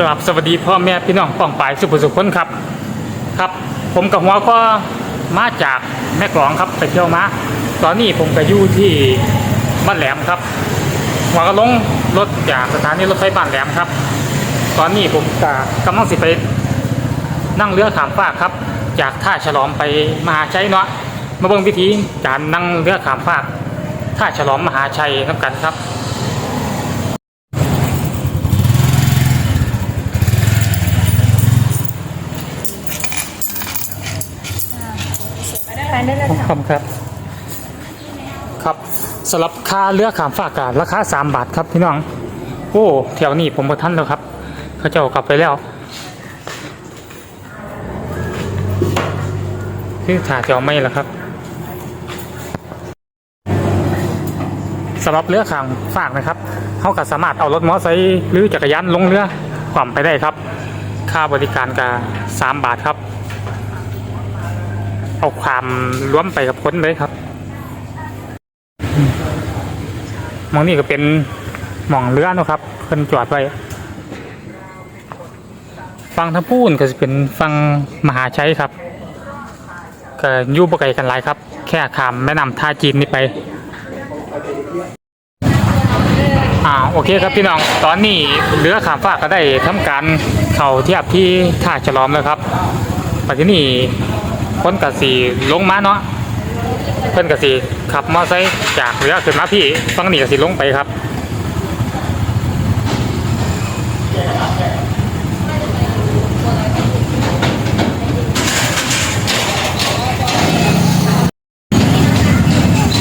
กราบสวัสดีพ่อแม่พี่น้องป้องปายสุภสุขคนครับ ครับ ผมกับหัวก็มาจากแม่กลองครับไปเที่ยวมา ตอนนี้ผมก็อยู่ที่บ้านแหลมครับ หัวก็ลงรถจากสถานีรถไฟบ้านแหลมครับ ตอนนี้ผมก็กำลังสิไปนั่งเรือขามฟากครับ จากท่าฉลอมไปมหาชัยเนาะมาเบิ่งวิธีการนั่งเรือขามฟากท่าฉลอมมหาชัยน้ำกันครับ ไปได้เลยขอบค่ะคุณครับครับสำหรับค่าเรือขามฝากการาคาสามบาทครับพี่น้อง โอ้แถวนี้ผมมาท่านแล้วครับเขาเจ้ากลับไปแล้วคือถ่าจะเอาไม่แล้วครับสำหรับเรือขามฝากนะครับเขาก็สามารถเอารถมอเตอร์ไซค์หรือจักรยานลงเรือความไปได้ครับ ค่าบริการกาสามบาทครับ เอาความร่วมไปกับคนเลยครับมองนี่ก็เป็นหม่องเรือนะครับเพิ่นจอดไว้ฟังทั้งพูนก็จะเป็นฟังมหาชัยครับก็ยู่บ่ไกลกันหลายครับ แค่ขามแม่น้ำท่าจีนนี่ไปอ่าโอเคครับพี่น้องตอนนี้เรือขามฟากก็ได้ทำการเข้าเทียบที่ท่าฉลอมแล้วครับปัจจุบันนี้ คนกสีลงมาเนาะเพิ่นกสีขับมอไซค์จากเรือขึ้นมาพี่ฟังนี่กสีลงไปครับ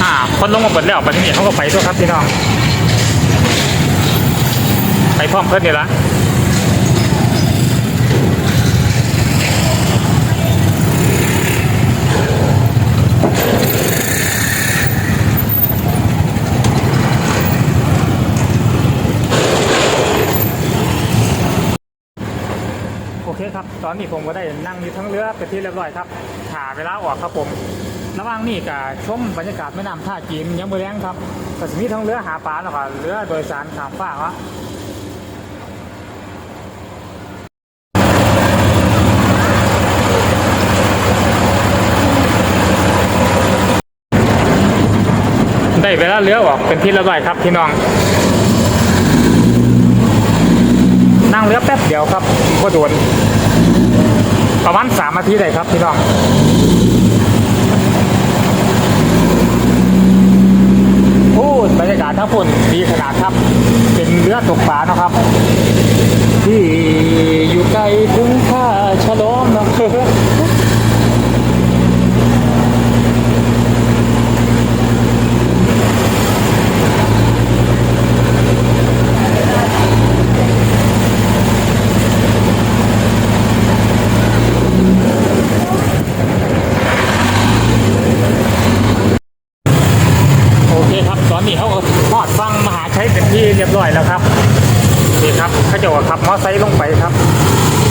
อ่าคนลงมาเปิดแล้วปัจจุบันเขาก็ไปด้วยครับพี่น้องไปพร้อมเพื่อนนี่ละ เคครับ ตอนนี้ผมก็ได้นั่งอยู่ทั้งเรือเป็นที่เรียบร้อยครับหาเวลาออกครับผม ระหว่างนี้ก็ชมบรรยากาศแม่น้ำท่าจีนยังไม่แรงครับก็จะมีทั้งเรือหาปลาแล้วก็เรือโดยสารข้ามฟากวะได้เวลาเรือออกเป็นที่เรียบร้อยครับพี่น้อง นั่งเรือแป๊บเดียวครับก็โดน ประมาณสามนาทีเลยครับพี่น้องโอ้บรรยากาศทั้งฝนดีขนาดครับ เป็นเรือตกปลานะครับ ที่อยู่ใกล้ทุ่งท่าฉลอมนะ โอเคครับ ต อนนี้เขาก็ทอดฟังมหาชัยเป็นที่เรียบร้อยแล้วครับนี่ครับเขาจะว่าขับมอไซค์ลงไปครับ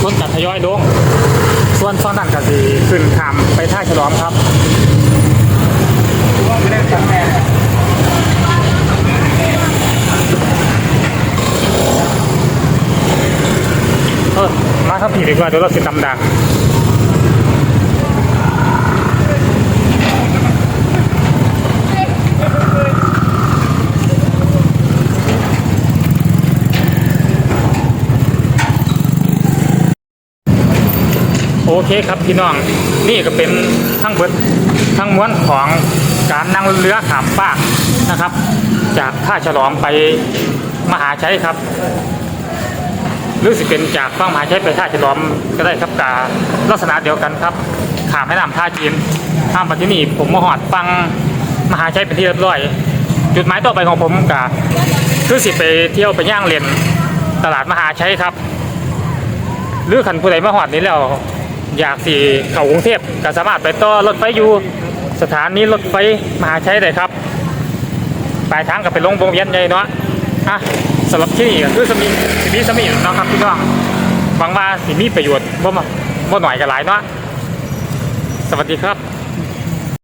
ต้นจัดทยอยลง ส่วนฝั่งนั้นก็สีขึ้นขามไปท่าฉลอมครับเออมาครับพี่ดีกว่าเดี๋ยวเราสิตำดัก โอเคครับพี่น้องนี่ก็เป็นทั้งเบิดทั้งม้วนของการนั่งเรือขามฟากนะครับ จากท่าฉลอมไปมหาชัยครับหรือสิเป็นจากฝั่งมหาชัยไปท่าฉลอมก็ได้ครับกาลักษณะเดียวกันครับขามแม่น้ำท่าจีนข้ามไปที่นี่ผมมาหอดฟังมหาชัยเป็นที่เรียบร้อย จุดหมายต่อไปของผมกาคือสิไปเที่ยวไปย่างเล่นตลาดมหาชัยครับ หรือขันผู้ใดมาหอดนี้แล้ว อยากสี่เข้ากรุงเทพก็สามารถไปต่อรถไฟอยู่สถานีรถไฟมหาชัยได้ครับปลายทางก็ไปลงวงเวียนใหญ่เนาะอะสำหรับที่นี่ก็คือสมีสิมีสมีเนาะครับพี่น้องหวังว่าสิมีประโยชน์บ่มาบ่หน่อยก็หลายเนาะสวัสดีครับ